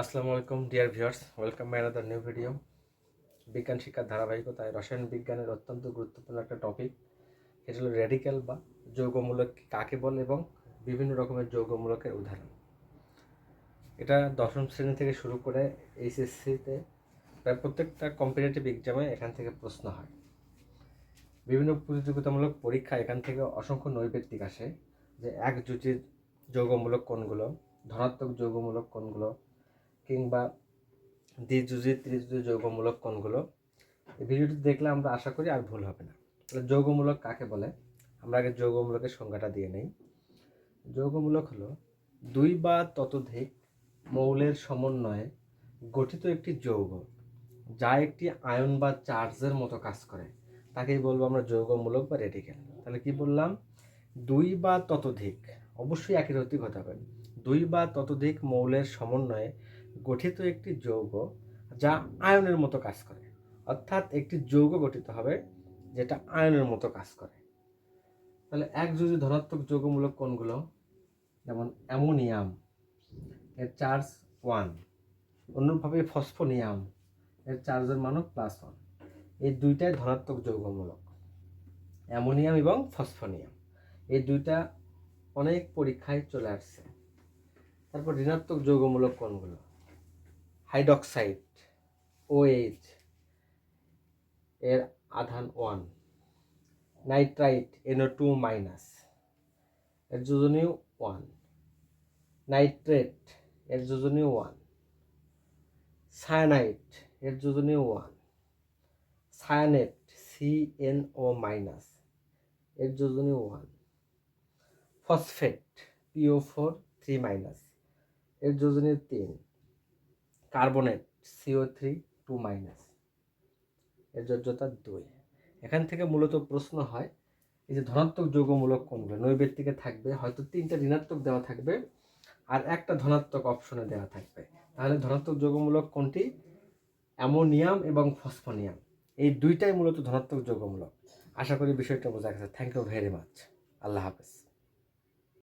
আসসালামু আলাইকুম dear viewers welcome my another new video বিজ্ঞান শিক্ষার ধারাবাহিকতায় রসায়ন বিজ্ঞানের অত্যন্ত গুরুত্বপূর্ণ একটা টপিক এটা হলো রেডিক্যাল বা যৌগমূলক কাকে বলে এবং বিভিন্ন রকমের যৌগমূলকের উদাহরণ। এটা দশম শ্রেণি থেকে শুরু করে এইচএসসিতে প্রায় প্রত্যেকটা কম্পিটিটিভ এক্সামে এখান থেকে প্রশ্ন হয়। বিভিন্ন প্রতিযোগিতামূলক পরীক্ষা এখান থেকে অসংখ্য নৈবেত্তিক আসে যে এক জুচির যৌগমূলক কোনগুলো, ধনাত্মক যৌগমূলক কোনগুলো কিংবা দ্বিযুজি ত্রিযুজি যৌগমূলক কোনগুলো? এই ভিডিওটি দেখলে আমরা আশা করি আর ভুল হবে না। তাহলে যৌগমূলক কাকে বলে? আমরা আগে যৌগমূলকের সংজ্ঞাটা দিয়ে নেই। যৌগমূলক হলো দুই বা ততোধিক মৌলের সমন্বয়ে গঠিত একটি যৌগ, যা একটি আয়ন বা চার্জের মতো কাজ করে। তাকেই বলব আমরা যৌগমূলক বা রেডিক্যাল তাহলে কি বললাম? দুই বা ততোধিক, অবশ্যই একই রতিক হতে হবে। দুই বা ততোধিক মৌলের সমন্বয়ে গঠিত একটি যৌগ যা আয়নের মতো কাজ করে। অর্থাৎ একটি যৌগ গঠিত হবে যেটা আয়নের মতো কাজ করে। তাহলে এক যদি ধনাত্মক যৌগমূলক কোনগুলো যেমন অ্যামোনিয়াম, এর চার্জ ওয়ান। অন্যভাবে ফসফোনিয়াম, এর চার্জের মানও প্লাস ওয়ান। এই দুইটাই ধনাত্মক যৌগমূলক, অ্যামোনিয়াম এবং ফসফোনিয়াম। এই দুইটা অনেক পরীক্ষায় চলে আসছে। তারপর ঋণাত্মক যৌগমূলক কোনগুলো হাইড্রক্সাইড ওএইচ এর আধান one nitrite NO two minus এর যোজনীয় ওয়ান নাইট্রেট এর যোজনীয় ওয়ান সায়ানাইট এর যোজনীয় ওয়ান সায়ানেট সিএনও মাইনাস এর যোজনীয় one phosphate PO four three minus এর যোজনীয় তিন carbonate CO three two minus এর যোজ্যতা দুই। এখান থেকে মূলত প্রশ্ন হয়, এই যে ধনাত্মক যৌগমূলক কোনগুলো নৈবেত্তিকে থাকবে, হয়তো তিনটা ঋণাত্মক দেওয়া থাকবে আর একটা ধনাত্মক অপশনে দেওয়া থাকবে। তাহলে ধনাত্মক যৌগমূলক কোনটি অ্যামোনিয়াম এবং ফসফোনিয়াম, এই দুইটাই মূলত ধনাত্মক যৌগমূলক। আশা করি বিষয়টা বোঝা গেছে। থ্যাংক ইউ ভেরি মাচ আল্লাহ হাফেজ।